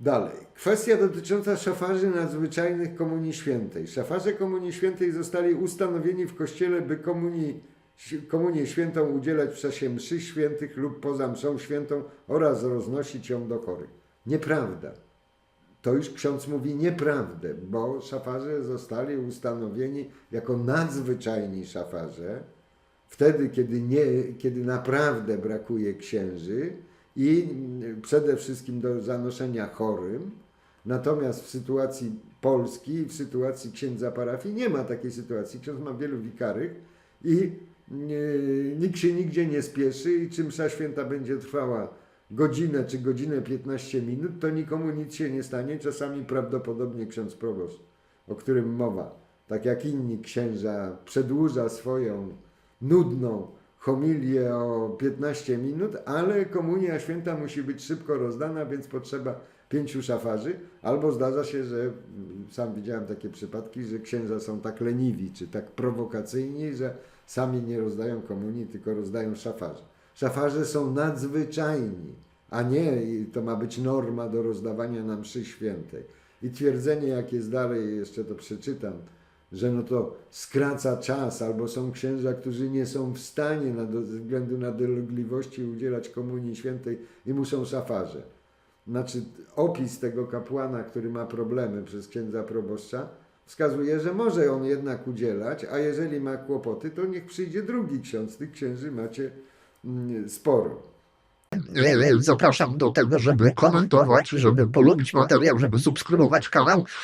Dalej. Kwestia dotycząca szafarzy nadzwyczajnych Komunii Świętej. Szafarze Komunii Świętej zostali ustanowieni w Kościele, by komunii, Komunię Świętą udzielać w czasie mszy świętych lub poza mszą świętą oraz roznosić ją do chorych. Nieprawda. To już ksiądz mówi nieprawdę, bo szafarze zostali ustanowieni jako nadzwyczajni szafarze, wtedy, kiedy, nie, kiedy naprawdę brakuje księży i mm, przede wszystkim do zanoszenia chorym. Natomiast w sytuacji Polski, w sytuacji księdza parafii nie ma takiej sytuacji. Ksiądz ma wielu wikarych i nie, nikt się nigdzie nie spieszy i czym msza święta będzie trwała godzinę czy godzinę 15 minut, to nikomu nic się nie stanie. Czasami prawdopodobnie ksiądz proboszcz, o którym mowa, tak jak inni księża, przedłuża swoją nudną homilię o 15 minut, ale komunia święta musi być szybko rozdana, więc potrzeba pięciu szafarzy, albo zdarza się, że mm, sam widziałem takie przypadki, że księża są tak leniwi, czy tak prowokacyjni, że sami nie rozdają komunii, tylko rozdają szafarze. Szafarze są nadzwyczajni, a nie to ma być norma do rozdawania na mszy świętej. I twierdzenie, jak jest dalej, jeszcze to przeczytam, że no to skraca czas, albo są księża, którzy nie są w stanie na, ze względu na dolegliwości udzielać komunii świętej i muszą szafarze. Znaczy opis tego kapłana, który ma problemy przez księdza proboszcza, wskazuje, że może on jednak udzielać, a jeżeli ma kłopoty, to niech przyjdzie drugi ksiądz. Tych księży macie mm, sporo. Zapraszam do tego, żeby komentować, żeby polubić materiał, żeby subskrybować kanał.